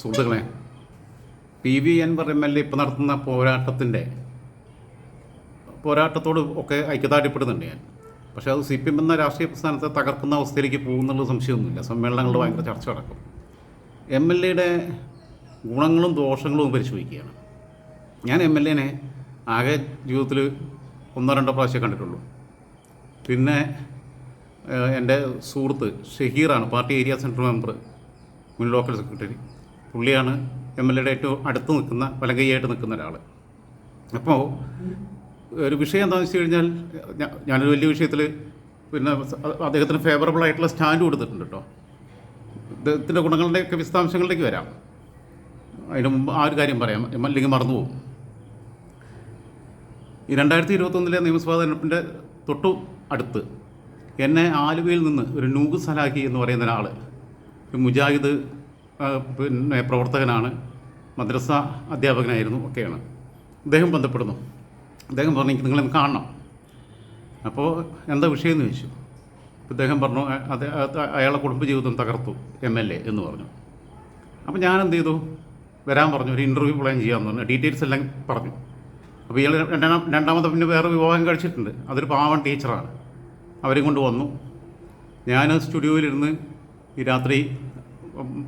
സുഹൃത്തുക്കളെ P V Anwar M L A നടത്തുന്ന പോരാട്ടത്തിന്റെ പോരാട്ടത്തോട് ഒക്കെ ഐക്യതാട്ടിപ്പെടുന്നുണ്ട് ഞാൻ. പക്ഷേ അത് സി പി എം എന്ന രാഷ്ട്രീയ പ്രസ്ഥാനത്തെ തകർക്കുന്ന അവസ്ഥയിലേക്ക് പോകുന്നുള്ള സംശയമൊന്നുമില്ല. സമ്മേളനങ്ങളിൽ ഭയങ്കര ചർച്ച നടക്കും. എം എൽ എയുടെ ഗുണങ്ങളും ദോഷങ്ങളും പരിശോധിക്കുകയാണ്. ഞാൻ എം എൽ എനെ ആകെ ജീവിതത്തിൽ ഒന്നോ രണ്ടോ പ്രാവശ്യം കണ്ടിട്ടുള്ളൂ. പിന്നെ എന്റെ സുഹൃത്ത് ഷഹീറാണ് പാർട്ടി ഏരിയ സെൻട്രൽ മെമ്പർ മുൻ ലോക്കൽ സെക്രട്ടറി. പുള്ളിയാണ് എം എൽ എയുടെ ഏറ്റവും അടുത്ത് നിൽക്കുന്ന വലങ്കയ്യായിട്ട് നിൽക്കുന്ന ഒരാൾ. അപ്പോൾ ഒരു വിഷയം എന്താണെന്ന് വെച്ച് കഴിഞ്ഞാൽ ഞാനൊരു വലിയ വിഷയത്തിൽ പിന്നെ അദ്ദേഹത്തിന് ഫേവറബിൾ ആയിട്ടുള്ള സ്റ്റാൻഡ് കൊടുത്തിട്ടുണ്ട് കേട്ടോ. അദ്ദേഹത്തിന്റെ ഗുണങ്ങളുടെയൊക്കെ വിശദാംശങ്ങളിലേക്ക് വരാം. അതിന് മുമ്പ് ആ ഒരു കാര്യം പറയാം. അല്ലെങ്കിൽ മറന്നുപോകും ഈ രണ്ടായിരത്തി ഇരുപത്തൊന്നിലെ നിയമസഭാ തെരഞ്ഞെടുപ്പിന്റെ തൊട്ടു അടുത്ത് എന്നെ ആലുവയിൽ നിന്ന് ഒരു നൂഗ് സലാഹി എന്ന് പറയുന്ന ഒരാൾ ഒരു മുജാഹിദ് പിന്നെ പ്രവർത്തകനാണ് മദ്രസ അധ്യാപകനായിരുന്നു ഒക്കെയാണ്. അദ്ദേഹം ബന്ധപ്പെടുന്നു. അദ്ദേഹം പറഞ്ഞു "എനിക്ക് നിങ്ങളെ കാണണം. അപ്പോൾ എന്താ വിഷയം എന്ന് ചോദിച്ചു അദ്ദേഹം പറഞ്ഞു അയാളെ കുടുംബ ജീവിതം കുടുംബജീവിതം തകർത്തു എം എൽ എ എന്ന് പറഞ്ഞു. അപ്പോൾ ഞാൻ എന്ത് ചെയ്തു വരാൻ പറഞ്ഞു ഒരു ഇന്റർവ്യൂ പ്ലാൻ ചെയ്യാമെന്ന് പറഞ്ഞു. ഡീറ്റെയിൽസ് എല്ലാം പറഞ്ഞു. അപ്പോൾ ഇയാൾ രണ്ടാം രണ്ടാമത്തെ പിന്നെ വേറെ വിവാഹം കഴിച്ചിട്ടുണ്ട്. അതൊരു പാവൻ ടീച്ചറാണ് അവരെയും കൊണ്ട് വന്നു. ഞാൻ സ്റ്റുഡിയോയിലിരുന്ന് ഈ രാത്രി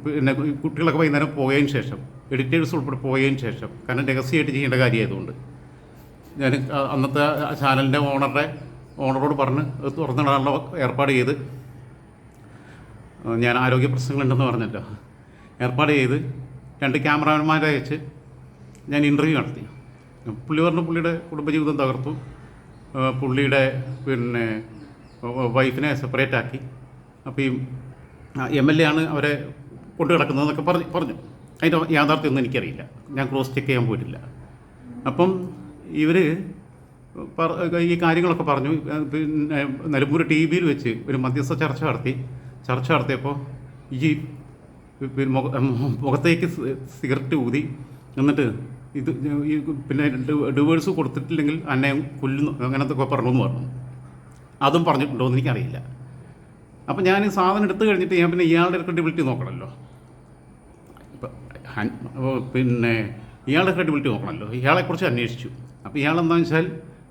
പിന്നെ കുട്ടികളൊക്കെ വൈകുന്നേരം പോയതിന് ശേഷം എഡിറ്റേഴ്സ് ഉൾപ്പെടെ പോയതിന് ശേഷം കാരണം രഹസ്യമായിട്ട് ചെയ്യേണ്ട കാര്യമായതുകൊണ്ട്. ഞാൻ അന്നത്തെ ചാനലിന്റെ ഓണറുടെ ഓണറോട് പറഞ്ഞ് അത് തുറന്നിടാനുള്ള ഏർപ്പാട് ചെയ്ത് ഞാൻ ആരോഗ്യ പ്രശ്നങ്ങളുണ്ടെന്ന് പറഞ്ഞല്ലോ. ഏർപ്പാട് ചെയ്ത് രണ്ട് ക്യാമറാമാൻമാരെ അയച്ച് ഞാൻ ഇന്റർവ്യൂ നടത്തി. പുള്ളി പറഞ്ഞു പുള്ളിയുടെ കുടുംബജീവിതം തകർത്തു. പുള്ളിയുടെ പിന്നെ വൈഫിനെ സെപ്പറേറ്റ് ആക്കി. അപ്പോൾ ഈ എം എൽ എ ആണ് അവരെ കൊണ്ടു കിടക്കുന്നതെന്നൊക്കെ പറഞ്ഞ് പറഞ്ഞു. അതിന്റെ യാഥാർത്ഥ്യമൊന്നും എനിക്കറിയില്ല. ഞാൻ ക്രോസ് ചെക്ക് ചെയ്യാൻ പോയിട്ടില്ല. അപ്പം ഇവർ ഈ കാര്യങ്ങളൊക്കെ പറഞ്ഞു. പിന്നെ നിലമ്പൂർ ടി വിയിൽ വെച്ച് ഒരു മധ്യസ്ഥ ചർച്ച നടത്തി. ചർച്ച നടത്തിയപ്പോൾ ഈ മുഖത്തേക്ക് സിഗരറ്റ് ഊതി. എന്നിട്ട് ഇത് ഈ പിന്നെ ഡിവേഴ്സ് കൊടുത്തിട്ടില്ലെങ്കിൽ അന്നെ കൊല്ലുന്നു. അങ്ങനത്തെ പറഞ്ഞു എന്ന് പറഞ്ഞു. അതും പറഞ്ഞിട്ടുണ്ടോ എന്ന് എനിക്കറിയില്ല. അപ്പം ഞാൻ ഈ സാധനം എടുത്തു കഴിഞ്ഞിട്ട് ഞാൻ പിന്നെ ഇയാളുടെ ക്രെഡിബിലിറ്റി നോക്കണമല്ലോ ഇപ്പം പിന്നെ ഇയാളുടെ ക്രെഡിബിലിറ്റി നോക്കണമല്ലോ ഇയാളെക്കുറിച്ച് അന്വേഷിച്ചു. അപ്പോൾ ഇയാളെന്താണെന്ന് വെച്ചാൽ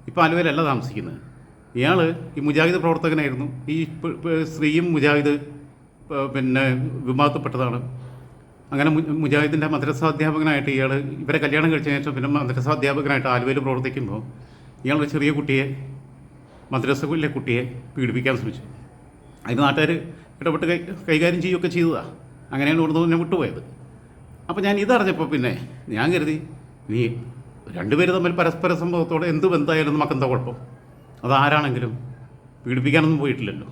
ഇപ്പോൾ ആലുവയിലല്ല താമസിക്കുന്നത്. ഇയാൾ ഈ മുജാഹിദ് പ്രവർത്തകനായിരുന്നു. ഈ സ്ത്രീയും മുജാഹിദ് പിന്നെ വിഭാഗത്തിൽപ്പെട്ടതാണ് അങ്ങനെ മുജാഹിദിന്റെ മദ്രസാധ്യാപകനായിട്ട് ഇയാൾ ഇവരെ കല്യാണം കഴിച്ച ശേഷം പിന്നെ മദ്രസാധ്യാപകനായിട്ട് ആലുവയിൽ പ്രവർത്തിക്കുമ്പോൾ ഇയാളൊരു ചെറിയ കുട്ടിയെ മദ്രസയിലെ കുട്ടിയെ പീഡിപ്പിക്കാൻ ശ്രമിച്ചു. അതിന് നാട്ടുകാർ ഇടപെട്ട് കൈ കൈകാര്യം ചെയ്യുകയൊക്കെ ചെയ്തതാണ് അങ്ങനെയാണ് ഇവിടുന്ന് തന്നെ വിട്ടുപോയത്. അപ്പോൾ ഞാൻ ഇതറിഞ്ഞപ്പോൾ പിന്നെ ഞാൻ കരുതി നീ രണ്ടുപേരും തമ്മിൽ പരസ്പര സംഭവത്തോടെ എന്ത് ബന്ധമായാലും നമുക്ക് എന്താ കുഴപ്പം? അതാരാണെങ്കിലും പീഡിപ്പിക്കാനൊന്നും പോയിട്ടില്ലല്ലോ.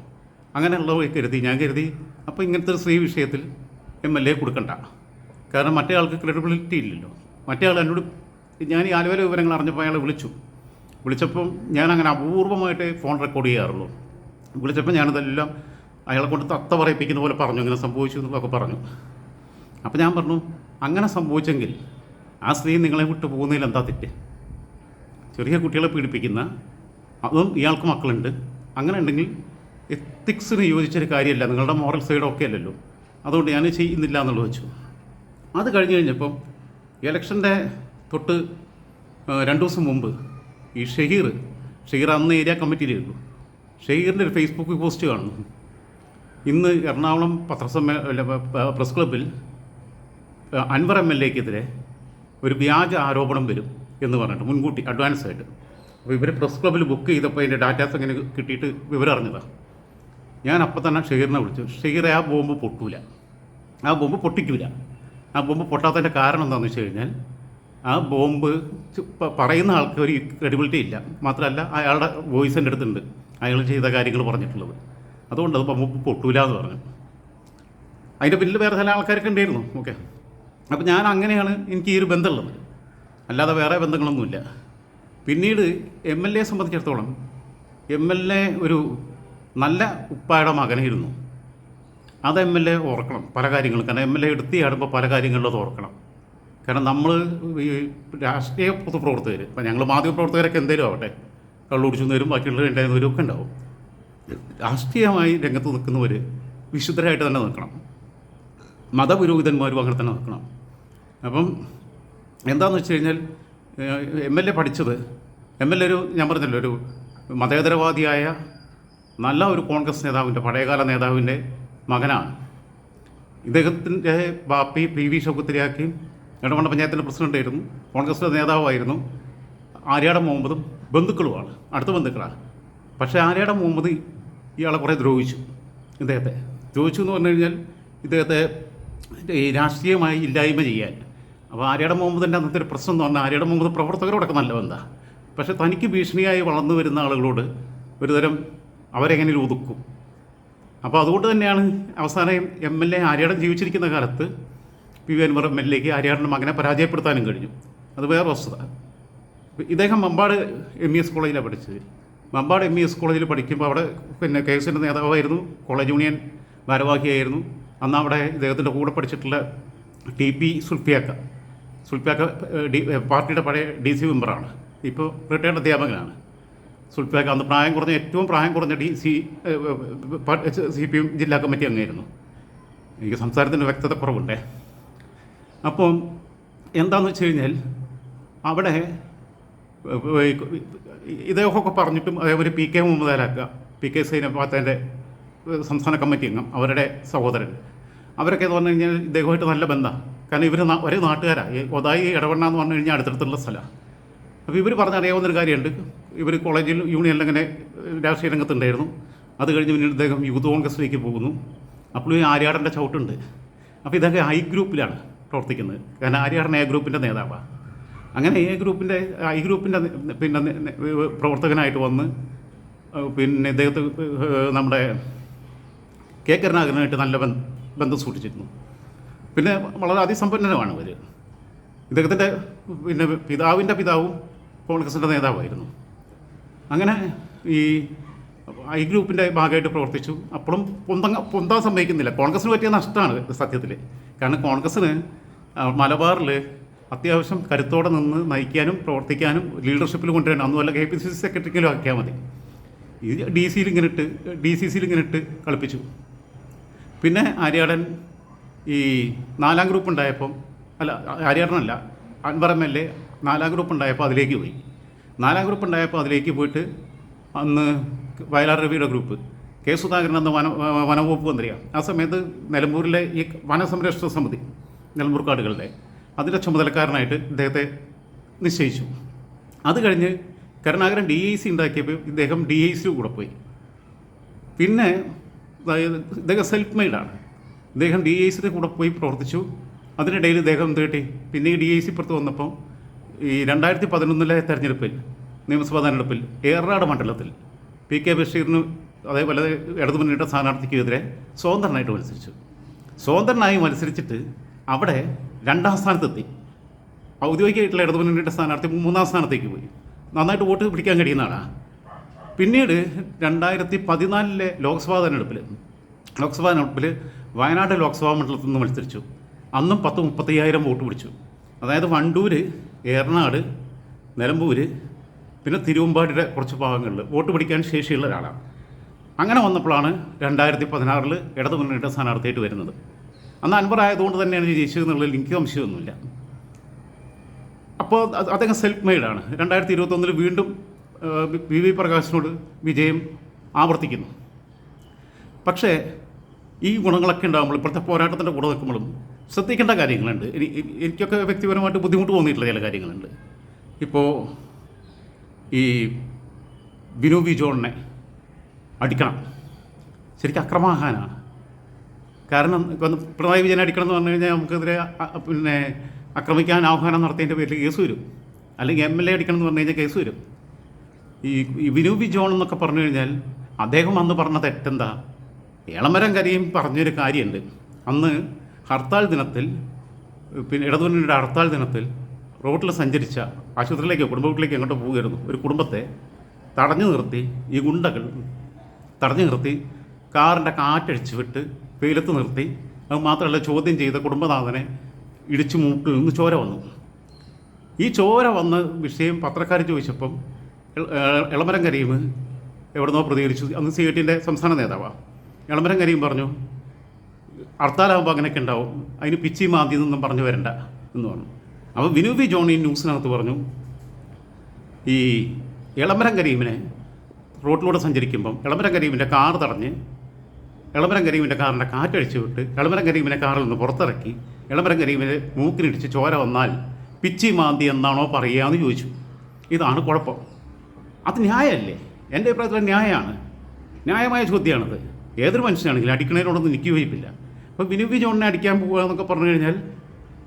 അങ്ങനെയുള്ള കരുതി ഞാൻ കരുതി അപ്പോൾ ഇങ്ങനത്തെ ഒരു സ്ത്രീ വിഷയത്തിൽ എം എൽ എ കൊടുക്കണ്ട. കാരണം മറ്റേ ആൾക്ക് ക്രെഡിബിലിറ്റി ഇല്ലല്ലോ. മറ്റേ ആൾ എന്നോട് ഞാൻ ഈ ആലുവല വിവരങ്ങൾ അറിഞ്ഞപ്പോൾ അയാൾ വിളിച്ചു. വിളിച്ചപ്പം ഞാൻ അങ്ങനെ അപൂർവമായിട്ട് ഫോൺ റെക്കോർഡ് ചെയ്യാറുള്ളൂ. വിളിച്ചപ്പോൾ ഞാനതെല്ലാം അയാളെ കൊണ്ട് തത്ത പറയിപ്പിക്കുന്ന പോലെ പറഞ്ഞു ഇങ്ങനെ സംഭവിച്ചു എന്നൊക്കെ പറഞ്ഞു. അപ്പോൾ ഞാൻ പറഞ്ഞു അങ്ങനെ സംഭവിച്ചെങ്കിൽ ആ സ്ത്രീ നിങ്ങളെ വിട്ടു പോകുന്നതിൽ എന്താ തെറ്റ്? ചെറിയ കുട്ടികളെ പീഡിപ്പിക്കുന്ന അതും ഇയാൾക്ക് മക്കളുണ്ട്. അങ്ങനെ ഉണ്ടെങ്കിൽ എത്തിക്സിന് യോജിച്ചൊരു കാര്യമല്ല നിങ്ങളുടെ മോറൽ സൈഡ് ഒക്കെ അല്ലല്ലോ. അതുകൊണ്ട് ഞാൻ ചെയ്യുന്നില്ല എന്നുള്ളത് വെച്ചു. അത് കഴിഞ്ഞ് കഴിഞ്ഞപ്പം ഇലക്ഷന്റെ തൊട്ട് രണ്ട് ദിവസം മുമ്പ് ഈ ഷഹീർ ഷഹീർ അന്ന് ഏരിയ കമ്മിറ്റിയിലായിരുന്നു ഷഹീറിന്റെ ഒരു ഫേസ്ബുക്ക് പോസ്റ്റ് കാണുന്നു. ഇന്ന് എറണാകുളം പത്രസമ്മേ പ്രസ് ക്ലബ്ബിൽ അൻവർ എം എൽ എക്കെതിരെ ഒരു വ്യാജ ആരോപണം വരും എന്ന് പറഞ്ഞിട്ട് മുൻകൂട്ടി അഡ്വാൻസ് ആയിട്ട്. അപ്പോൾ ഇവർ പ്രസ് ക്ലബ്ബിൽ ബുക്ക് ചെയ്തപ്പോൾ അതിന്റെ ഡാറ്റാസ് എങ്ങനെ കിട്ടിയിട്ട് വിവരം അറിഞ്ഞതാണ് ഞാൻ അപ്പം തന്നെ ഷഹീറിനെ വിളിച്ചു. ഷഹീറെ ആ ബോംബ് പൊട്ടൂല. ആ ബോംബ് പൊട്ടിക്കൂല. ആ ബോംബ് പൊട്ടാത്തതിന്റെ കാരണം എന്താണെന്ന് വെച്ച് കഴിഞ്ഞാൽ ആ ബോംബ് പറയുന്ന ആൾക്ക് ഒരു ക്രെഡിബിലിറ്റി ഇല്ല. മാത്രമല്ല അയാളുടെ വോയിസ് എന്റെ അടുത്തുണ്ട്. അയാൾ ചെയ്ത കാര്യങ്ങൾ പറഞ്ഞിട്ടുള്ളത്. അതുകൊണ്ട് അത് പമ്പ് പൊട്ടൂല എന്ന് പറഞ്ഞു. അതിന്റെ പിന്നിൽ വേറെ ചില ആൾക്കാരൊക്കെ ഉണ്ടായിരുന്നു. ഓക്കെ. അപ്പോൾ ഞാൻ അങ്ങനെയാണ് എനിക്ക് ഈ ഒരു ബന്ധമുള്ളത്. അല്ലാതെ വേറെ ബന്ധങ്ങളൊന്നുമില്ല. പിന്നീട് എം എൽ എ സംബന്ധിച്ചിടത്തോളം എം എൽ എ ഒരു നല്ല ഉപ്പായുടെ മകനായിരുന്നു. അത് എം എൽ എ ഓർക്കണം പല കാര്യങ്ങളും കാരണം എം എൽ എ എടുത്തിയാടുമ്പോൾ പല കാര്യങ്ങളിലും അത് ഓർക്കണം. കാരണം നമ്മൾ ഈ രാഷ്ട്രീയ പൊതുപ്രവർത്തകർ ഇപ്പം ഞങ്ങൾ മാധ്യമപ്രവർത്തകരൊക്കെ എന്തേലും ആവട്ടെ. കള്ളുടിച്ചുന്നവരും ബാക്കിയുള്ളവർ ഉണ്ടായിരുന്നവരും ഒക്കെ ഉണ്ടാവും. രാഷ്ട്രീയമായി രംഗത്ത് നിൽക്കുന്നവർ വിശുദ്ധരായിട്ട് തന്നെ നിൽക്കണം. മതപുരോഹിതന്മാരും അങ്ങനെ തന്നെ നിൽക്കണം. അപ്പം എന്താണെന്ന് വെച്ച് കഴിഞ്ഞാൽ എം എൽ എ പഠിച്ചത് എം എൽ എ ഒരു ഞാൻ പറഞ്ഞല്ലോ ഒരു മതേതരവാദിയായ നല്ല ഒരു കോൺഗ്രസ് നേതാവിന്റെ പഴയകാല നേതാവിന്റെ മകനാണ്. ഇദ്ദേഹത്തിന്റെ ബാപ്പി പി വി ഷൗക്കത്തിരിയാക്കി ഇടമണ്ണ പഞ്ചായത്തിന്റെ പ്രസിഡന്റായിരുന്നു കോൺഗ്രസിന്റെ നേതാവായിരുന്നു. ആര്യാടം മുഹമ്മദും ബന്ധുക്കളുമാണ്. അടുത്ത ബന്ധുക്കളാണ്. പക്ഷേ ആര്യാട മുഹമ്മദ് ഇയാളെ കുറേ ദ്രോഹിച്ചു ഇദ്ദേഹത്തെ. ദ്രോഹിച്ചു എന്ന് പറഞ്ഞു കഴിഞ്ഞാൽ ഇദ്ദേഹത്തെ രാഷ്ട്രീയമായി ഇല്ലായ്മ ചെയ്യാൻ. അപ്പോൾ ആര്യയുടെ മുഹമ്മദിന്റെ അന്നത്തെ ഒരു പ്രശ്നം എന്ന് പറഞ്ഞാൽ ആര്യയുടെ മുഹമ്മദ് പ്രവർത്തകരോടൊക്കെ നല്ല ബന്ധമാണ് പക്ഷേ തനിക്ക് ഭീഷണിയായി വളർന്നു വരുന്ന ആളുകളോട് ഒരുതരം അവരെങ്ങനെ ഒതുക്കും. അപ്പോൾ അതുകൊണ്ട് തന്നെയാണ് അവസാനം എം എൽ എ ആര്യാടൻ ജീവിച്ചിരിക്കുന്ന കാലത്ത് P V Anwar M L എക്ക് ആര്യാടന്റെ മകനെ പരാജയപ്പെടുത്താനും കഴിഞ്ഞു. അത് വേറെ വസ്തുത ഇദ്ദേഹം മമ്പാട് എം ഇ എസ് കോളേജിലാണ് പഠിച്ചത്. മമ്പാട് എം ഇ എസ് കോളേജിൽ പഠിക്കുമ്പോൾ അവിടെ പിന്നെ കെ എസിന്റെ നേതാവായിരുന്നു കോളേജ് യൂണിയൻ ഭാരവാഹിയായിരുന്നു. അന്ന് അവിടെ ഇദ്ദേഹത്തിന്റെ കൂടെ പഠിച്ചിട്ടുള്ള ടി പി സുൽഫിയാക്ക. സുൽഫിയാക്ക ഡി പാർട്ടിയുടെ പഴയ ഡി സി മെമ്പറാണ് ഇപ്പോൾ റിട്ടയർഡ് അധ്യാപകനാണ്. സുൽഫിയാക്ക അന്ന് പ്രായം കുറഞ്ഞ ഏറ്റവും പ്രായം കുറഞ്ഞ D C C P M ജില്ലാ കമ്മിറ്റി അംഗമായിരുന്നു. എനിക്ക് സംസാരത്തിന്റെ വ്യക്തത കുറവുണ്ടേ? അപ്പം എന്താണെന്ന് വെച്ച് കഴിഞ്ഞാൽ അവിടെ ഇദ്ദേഹമൊക്കെ പറഞ്ഞിട്ടും അതേപോലെ P K Muhammad P K സൈനപാത്തേന്റെ സംസ്ഥാന കമ്മിറ്റി അംഗം അവരുടെ സഹോദരൻ അവരൊക്കെ എന്ന് പറഞ്ഞു കഴിഞ്ഞാൽ ഇദ്ദേഹമായിട്ട് നല്ല ബന്ധമാണ് കാരണം ഇവർ ഒരേ നാട്ടുകാരാണ് ഒതായി ഇടവണ്ണ എന്ന് പറഞ്ഞു കഴിഞ്ഞാൽ അടുത്തടുത്തുള്ള സ്ഥലമാണ് അപ്പോൾ ഇവർ പറഞ്ഞറിയാവുന്നൊരു കാര്യമുണ്ട് ഇവർ കോളേജിൽ യൂണിയനിൽ അങ്ങനെ രാഷ്ട്രീയ രംഗത്തുണ്ടായിരുന്നു അത് കഴിഞ്ഞ് പിന്നീട് ഇദ്ദേഹം യൂത്ത് കോൺഗ്രസിലേക്ക് പോകുന്നു അപ്പോൾ ഈ ആര്യാടന്റെ ചവിട്ടുണ്ട് അപ്പോൾ ഇതൊക്കെ ഐ ഗ്രൂപ്പിലാണ് പ്രവർത്തിക്കുന്നത് കാരണം ആര്യാടൻ എ ഗ്രൂപ്പിന്റെ നേതാവാണ് അങ്ങനെ എ ഗ്രൂപ്പിന്റെ ഐ ഗ്രൂപ്പിന്റെ പിന്നെ പ്രവർത്തകനായിട്ട് വന്ന് പിന്നെ ഇദ്ദേഹത്തെ നമ്മുടെ കെ കരുണാകരനായിട്ട് നല്ല ബന്ധം സൂക്ഷിച്ചിരുന്നു. പിന്നെ വളരെ അതിസമ്പന്നനുമാണ് ഇവർ ഇദ്ദേഹത്തിന്റെ പിന്നെ പിതാവിന്റെ പിതാവും കോൺഗ്രസിന്റെ നേതാവായിരുന്നു. അങ്ങനെ ഈ ഐ ഗ്രൂപ്പിന്റെ ഭാഗമായിട്ട് പ്രവർത്തിച്ചു. അപ്പോഴും പൊന്തങ്ങ പൊന്താൻ സമ്മതിക്കുന്നില്ല. കോൺഗ്രസിന് പറ്റിയ നഷ്ടമാണ് സത്യത്തിൽ കാരണം കോൺഗ്രസ്സിന് മലബാറിൽ അത്യാവശ്യം കരുത്തോടെ നിന്ന് നയിക്കാനും പ്രവർത്തിക്കാനും ലീഡർഷിപ്പിൽ കൊണ്ടുവരണം അന്നുമല്ല കെ പി സി സി സെക്രട്ടറിക്കലും ആക്കിയാൽ മതി. ഇത് ഡി സിയിൽ ഇങ്ങനെ ഇട്ട് ഡി സി സിയിൽ ഇങ്ങനെ ഇട്ട് കളിപ്പിച്ചു. പിന്നെ ആര്യാടൻ ഈ നാലാം ഗ്രൂപ്പ് ഉണ്ടായപ്പം അല്ല ആര്യാടനല്ല അൻവർ എം എൽ എ നാലാം ഗ്രൂപ്പ് ഉണ്ടായപ്പോൾ അതിലേക്ക് പോയി. നാലാം ഗ്രൂപ്പ് ഉണ്ടായപ്പോൾ അതിലേക്ക് പോയിട്ട് അന്ന് വയലാർ രവിയുടെ ഗ്രൂപ്പ് കെ സുധാകരൻ എന്ന വന വനവകുപ്പ് മന്ത്രിയാണ്. ആ സമയത്ത് നിലമ്പൂരിലെ ഈ വനസംരക്ഷണ സമിതി നിലമ്പൂർ കാടുകളുടെ അതിന്റെ ചുമതലക്കാരനായിട്ട് ഇദ്ദേഹത്തെ നിശ്ചയിച്ചു. അത് കഴിഞ്ഞ് കരുണാകരൻ ഡി ഐ സി ഉണ്ടാക്കിയപ്പോൾ ഇദ്ദേഹം ഡി ഐ സി കൂടെ പോയി. പിന്നെ ഇദ്ദേഹം സെൽഫ് മെയ്ഡാണ് ഇദ്ദേഹം ഡി ഐ സിയുടെ കൂടെ പോയി പ്രവർത്തിച്ചു. അതിനിടയിൽ ഇദ്ദേഹം എന്ത് കിട്ടി? പിന്നെ ഈ ഡി ഐ സി പുറത്ത് വന്നപ്പോൾ ഈ രണ്ടായിരത്തി പതിനൊന്നിലെ തെരഞ്ഞെടുപ്പിൽ നിയമസഭാ തെരഞ്ഞെടുപ്പിൽ ഏറാട് മണ്ഡലത്തിൽ പി കെ ബഷീറിന് അതേപോലെ ഇടതുമുന്നണിയുടെ സ്ഥാനാർത്ഥിക്കെതിരെ സ്വതന്ത്രനായിട്ട് മത്സരിച്ചു. സ്വതന്ത്രനായി മത്സരിച്ചിട്ട് അവിടെ രണ്ടാം സ്ഥാനത്തെത്തി. ഔദ്യോഗികമായിട്ടുള്ള ഇടതു മുന്നണിയുടെ സ്ഥാനാർത്ഥി മൂന്നാം സ്ഥാനത്തേക്ക് പോയി. നന്നായിട്ട് വോട്ട് പിടിക്കാൻ കഴിയുന്ന ആളാണ് പിന്നീട് രണ്ടായിരത്തി പതിനാലിലെ ലോക്സഭാ തെരഞ്ഞെടുപ്പിൽ ലോക്സഭാ തെരഞ്ഞെടുപ്പിൽ വയനാട് ലോക്സഭാ മണ്ഡലത്തിൽ നിന്ന് മത്സരിച്ചു. അന്നും പത്ത് മുപ്പത്തയ്യായിരം വോട്ട് പിടിച്ചു. അതായത് വണ്ടൂര് ഏറനാട് നിലമ്പൂർ പിന്നെ തിരുവമ്പാടിയുടെ കുറച്ച് ഭാഗങ്ങളിൽ വോട്ട് പിടിക്കാൻ ശേഷിയുള്ള ഒരാളാണ്. അങ്ങനെ വന്നപ്പോഴാണ് രണ്ടായിരത്തി പതിനാറിൽ ഇടതു മുന്നണിയുടെ സ്ഥാനാർത്ഥിയായിട്ട് വരുന്നത്. അന്ന് അൻവർ ആയതുകൊണ്ട് തന്നെയാണ് ജയിച്ചതെന്നുള്ളതിൽ എനിക്ക് സംശയമൊന്നുമില്ല. അപ്പോൾ അദ്ദേഹം സെൽഫ് മെയ്ഡാണ് രണ്ടായിരത്തി ഇരുപത്തൊന്നിൽ വീണ്ടും വി വി പ്രകാശിനോട് വിജയം ആവർത്തിക്കുന്നു. പക്ഷേ ഈ ഗുണങ്ങളൊക്കെ ഉണ്ടാകുമ്പോൾ ഇപ്പോഴത്തെ പോരാട്ടത്തിന്റെ കൂടെ നിൽക്കുമ്പോഴും ശ്രദ്ധിക്കേണ്ട കാര്യങ്ങളുണ്ട്. എനി- എനി- എനിക്കൊക്കെ വ്യക്തിപരമായിട്ട് ബുദ്ധിമുട്ട് തോന്നിയിട്ടുള്ള ചില കാര്യങ്ങളുണ്ട്. ഇപ്പോൾ ഈ ബിനു വി ജോണിനെ അടിക്കണം. ശരിക്കും അക്രമാഹാനാണ്. കാരണം ഇപ്പം പിണറായി വിജയൻ അടിക്കണം എന്ന് പറഞ്ഞു കഴിഞ്ഞാൽ നമുക്കെതിരെ പിന്നെ ആക്രമിക്കാൻ ആഹ്വാനം നടത്തിയതിന്റെ പേരിൽ കേസ് വരും. അല്ലെങ്കിൽ എം എൽ എ അടിക്കണം എന്ന് പറഞ്ഞു കഴിഞ്ഞാൽ കേസ് വരും. ഈ ഈ വിനു വി ജോൺ എന്നൊക്കെ പറഞ്ഞു കഴിഞ്ഞാൽ അദ്ദേഹം അന്ന് പറഞ്ഞ തെറ്റെന്താ? ഇളമരം കരയും പറഞ്ഞൊരു കാര്യമുണ്ട്. അന്ന് ഹർത്താൽ ദിനത്തിൽ പിന്നെ ഇടതുമുന്നണിയുടെ ഹർത്താൽ ദിനത്തിൽ റോട്ടിൽ സഞ്ചരിച്ച ആശുപത്രിയിലേക്കോ കുടുംബ വീട്ടിലേക്ക് എങ്ങോട്ട് പോവുകയായിരുന്നു. ഒരു കുടുംബത്തെ തടഞ്ഞു നിർത്തി ഈ ഗുണ്ടകൾ തടഞ്ഞു നിർത്തി കാറിന്റെ കാറ്റടിച്ച് വിട്ട് വെയിലത്ത് നിർത്തി. അത് മാത്രമല്ല ചോദ്യം ചെയ്ത കുടുംബനാഥനെ ഇടിച്ചു മൂട്ടിൽ നിന്ന് ചോര വന്നു. ഈ ചോര വന്ന വിഷയം പത്രക്കാർ ചോദിച്ചപ്പം ഇള- ഇളമരം കരീം എവിടുന്നോ പ്രതികരിച്ചു. അന്ന് സി ഐ സംസ്ഥാന നേതാവാണ് ഇളമരം കരീം പറഞ്ഞു ഹർത്താലാകുമ്പോൾ അങ്ങനെയൊക്കെ ഉണ്ടാവും. അതിന് പിച്ചി മാന്തി എന്നൊന്നും പറഞ്ഞു വരണ്ട എന്ന് പറഞ്ഞു. അപ്പോൾ വിനു വി ജോണി ന്യൂസിനകത്ത് പറഞ്ഞു ഈ ഇളമരം കരീമിനെ റോഡിലൂടെ സഞ്ചരിക്കുമ്പം ഇളമരം കരീമിന്റെ കാർ തടഞ്ഞ് ഇളമരം കരീമിന്റെ കാറിന്റെ കാറ്റടിച്ചു വിട്ട് ഇളമരം കരീമിനെ കാറിൽ നിന്ന് പുറത്തിറക്കി. ഇളമരം കരീമിനെ മൂക്കിനിടിച്ച് ചോര വന്നാൽ പിച്ചി മാന്തി എന്നാണോ പറയുകയെന്ന് ചോദിച്ചു. ഇതാണ് കുഴപ്പം. അത് ന്യായമല്ലേ? എന്റെ അഭിപ്രായത്തിൽ ന്യായമാണ്. ന്യായമായ ചോദ്യമാണത്. ഏതൊരു മനുഷ്യനാണെങ്കിലും അടിക്കണതിനോടൊന്നും എനിക്ക് വയ്പ്പില്ല അപ്പോൾ വി ജോണിനെ അടിക്കാൻ പോകുക എന്നൊക്കെ പറഞ്ഞു കഴിഞ്ഞാൽ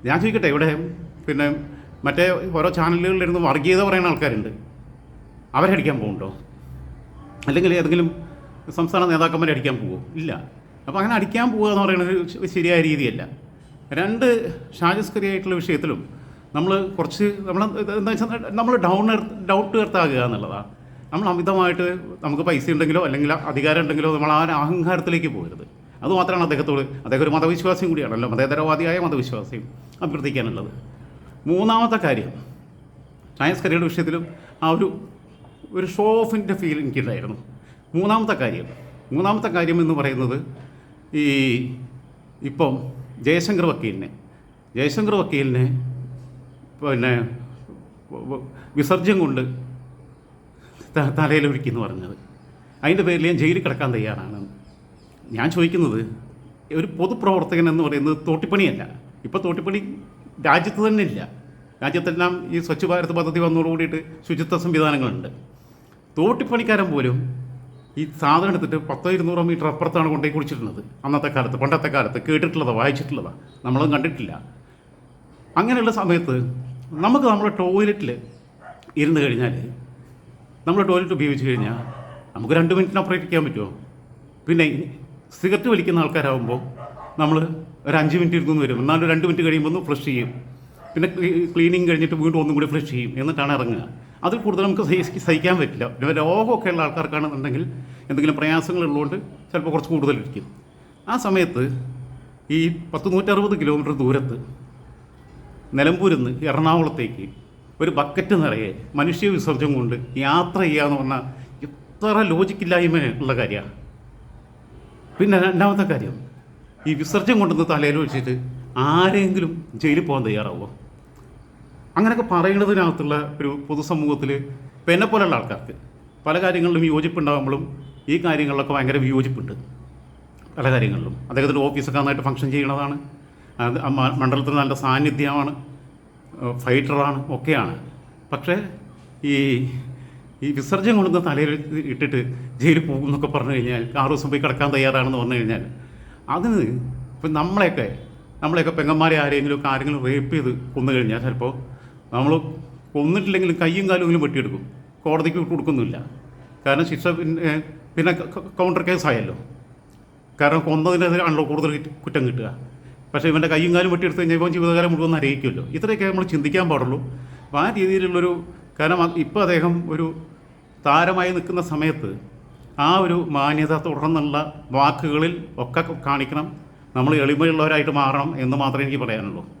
ഞാൻ ചോദിക്കട്ടെ ഇവിടെ പിന്നെ മറ്റേ ഓരോ ചാനലുകളിലിരുന്ന് വർഗീയത പറയുന്ന ആൾക്കാരുണ്ട്. അവരടിക്കാൻ പോകുന്നുണ്ടോ? അല്ലെങ്കിൽ ഏതെങ്കിലും സംസ്ഥാന നേതാക്കന്മാരെ അടിക്കാൻ പോകുമോ ഇല്ല. അപ്പോൾ അങ്ങനെ അടിക്കാൻ പോകുക എന്ന് പറയുന്നത് ശരിയായ രീതിയല്ല. രണ്ട് ഷാജസ്കരിയായിട്ടുള്ള വിഷയത്തിലും നമ്മൾ കുറച്ച് നമ്മൾ എന്താ വെച്ചാൽ നമ്മൾ ഡൗൺ ഡൗട്ട് എർത്താകുക എന്നുള്ളതാണ് നമ്മൾ അമിതമായിട്ട് നമുക്ക് പൈസ ഉണ്ടെങ്കിലോ അല്ലെങ്കിൽ അധികാരം ഉണ്ടെങ്കിലോ നമ്മൾ ആ അഹങ്കാരത്തിലേക്ക് പോകരുത്. അതുമാത്രമാണ് അദ്ദേഹത്തോട് അദ്ദേഹം ഒരു മതവിശ്വാസിയും കൂടിയാണല്ലോ. മതേതരവാദിയായ മതവിശ്വാസിയും അഭ്യർത്ഥിക്കാനുള്ളത്. മൂന്നാമത്തെ കാര്യം സയൻസ് കരിയറുടെ വിഷയത്തിലും ആ ഒരു ഒരു ഷോ ഓഫിന്റെ ഫീൽ എനിക്കുണ്ടായിരുന്നു. മൂന്നാമത്തെ കാര്യം. മൂന്നാമത്തെ കാര്യം എന്ന് പറയുന്നത് ഈ ഇപ്പം ജയശങ്കർ വക്കീലിനെ. ജയശങ്കർ വക്കീലിനെ പിന്നെ വിസർജ്യം കൊണ്ട് തലയിലൊരുക്കി എന്ന് പറഞ്ഞത്. അതിന്റെ പേരിൽ ഞാൻ ജയിലിൽ കിടക്കാൻ തയ്യാറാണ്. ഞാൻ ചോദിക്കുന്നത് ഒരു പൊതുപ്രവർത്തകൻ എന്ന് പറയുന്നത് തോട്ടിപ്പണിയല്ല. ഇപ്പോൾ തോട്ടിപ്പണി രാജ്യത്ത് തന്നെ ഇല്ല. രാജ്യത്തെല്ലാം ഈ സ്വച്ഛ് ഭാരത് പദ്ധതി വന്നതോടുകൂടിയിട്ട് ശുചിത്വ സംവിധാനങ്ങളുണ്ട്. തോട്ടിപ്പണിക്കാരൻ പോലും ഈ സാധനം എടുത്തിട്ട് പത്തോ ഇരുന്നൂറോ മീറ്റർ അപ്പുറത്താണ് കൊണ്ടുപോയി കുടിച്ചിട്ടുള്ളത് അന്നത്തെ കാലത്ത് പണ്ടത്തെ കാലത്ത് കേട്ടിട്ടുള്ളതാ വായിച്ചിട്ടുള്ളതാ. നമ്മളതും കണ്ടിട്ടില്ല. അങ്ങനെയുള്ള സമയത്ത് നമുക്ക് നമ്മുടെ ടോയ്ലറ്റിൽ ഇരുന്ന് കഴിഞ്ഞാൽ നമ്മൾ ടോയ്ലറ്റ് ഉപയോഗിച്ച് കഴിഞ്ഞാൽ നമുക്ക് രണ്ട് മിനിറ്റിനപ്പുറം ഇരിക്കാൻ പറ്റുമോ പിന്നെ സിഗരറ്റ് വലിക്കുന്ന ആൾക്കാരാകുമ്പോൾ നമ്മൾ ഒരു അഞ്ച് മിനിറ്റ് ഇരുന്നു വരും. എന്നാലും രണ്ട് മിനിറ്റ് കഴിയുമ്പോൾ ഒന്ന് ഫ്ലഷ് ചെയ്യും. പിന്നെ ക്ലീനിങ് കഴിഞ്ഞിട്ട് വീണ്ടും ഒന്നും കൂടി ഫ്ലഷ് ചെയ്യും. എന്നിട്ടാണ് ഇറങ്ങുക. അതിൽ കൂടുതൽ നമുക്ക് സഹി- സഹിക്കാൻ പറ്റില്ല. പിന്നെ രോഗമൊക്കെ ഉള്ള ആൾക്കാർക്കാണെന്നുണ്ടെങ്കിൽ എന്തെങ്കിലും പ്രയാസങ്ങളുള്ളതുകൊണ്ട് ചിലപ്പോൾ കുറച്ച് കൂടുതലിരിക്കും. ആ സമയത്ത് ഈ പത്ത് നൂറ്ററുപത് കിലോമീറ്റർ ദൂരത്ത് നിലമ്പൂരിൽ നിന്ന് എറണാകുളത്തേക്ക് ഒരു ബക്കറ്റ് നിറയെ മനുഷ്യ വിസർജ്യം കൊണ്ട് യാത്ര ചെയ്യുക എന്ന് പറഞ്ഞാൽ എത്ര ലോജിക്കില്ലായ്മ ഉള്ള കാര്യമാണ് പിന്നെ രണ്ടാമത്തെ കാര്യം ഈ വിസർജ്യം കൊണ്ടുവന്ന് തലയിൽ വെച്ചിട്ട് ആരെങ്കിലും ജയിലിൽ പോകാൻ തയ്യാറാവുമോ അങ്ങനെയൊക്കെ പറയുന്നതിനകത്തുള്ള ഒരു പൊതുസമൂഹത്തിൽ ഇപ്പം എന്നെ പോലെയുള്ള ആൾക്കാർക്ക് പല കാര്യങ്ങളിലും യോജിപ്പുണ്ടാകുമ്പോഴും ഈ കാര്യങ്ങളിലൊക്കെ ഭയങ്കര വിയോജിപ്പുണ്ട്. പല കാര്യങ്ങളിലും. അദ്ദേഹത്തിന്റെ ഓഫീസൊക്കെ നന്നായിട്ട് ഫങ്ഷൻ ചെയ്യണതാണ് മണ്ഡലത്തിൽ നല്ല സാന്നിധ്യമാണ്. ഫൈറ്ററാണ് ഒക്കെയാണ്. പക്ഷേ ഈ ഈ വിസർജ്യം കൊണ്ടുവന്ന തലയിൽ ഇട്ടിട്ട് ജയിലിൽ പോകും എന്നൊക്കെ പറഞ്ഞു കഴിഞ്ഞാൽ ആറു ദിവസം പോയി കിടക്കാൻ തയ്യാറാണെന്ന് പറഞ്ഞു കഴിഞ്ഞാൽ അതിന് ഇപ്പം നമ്മളെയൊക്കെ നമ്മളെയൊക്കെ പെങ്ങന്മാരെ ആരെങ്കിലും ആരെങ്കിലും റേപ്പ് ചെയ്ത് കൊന്നു കഴിഞ്ഞാൽ ചിലപ്പോൾ നമ്മൾ കൊന്നിട്ടില്ലെങ്കിലും കയ്യും കാലുമെങ്കിലും വെട്ടിയെടുക്കും. കോടതിക്ക് കൊടുക്കുന്നില്ല. കാരണം ശിക്ഷ പിന്നെ പിന്നെ കൗണ്ടർ കേസായല്ലോ കാരണം കൊന്നതിനെതിരാണല്ലോ കൂടുതൽ കുറ്റ- കിട്ടുക. പക്ഷേ ഇവന്റെ കയ്യും കാലും വെട്ടിയെടുത്ത് കഴിഞ്ഞാൽ ഇവൻ ജീവിതകാലം മുഴുവൻ അറിയിക്കുമല്ലോ. ഇത്രയൊക്കെ നമ്മൾ ചിന്തിക്കാൻ പാടുള്ളൂ. അപ്പോൾ ആ രീതിയിലുള്ളൊരു കാരണം ഇപ്പോൾ അദ്ദേഹം ഒരു താരമായി നിൽക്കുന്ന സമയത്ത് ആ ഒരു മാന്യത തുടർന്നുള്ള വാക്കുകളിൽ ഒക്കെ കാണിക്കണം. നമ്മൾ എളിമയുള്ളവരായിട്ട് മാറണം എന്ന് മാത്രമേ എനിക്ക് പറയാനുള്ളൂ.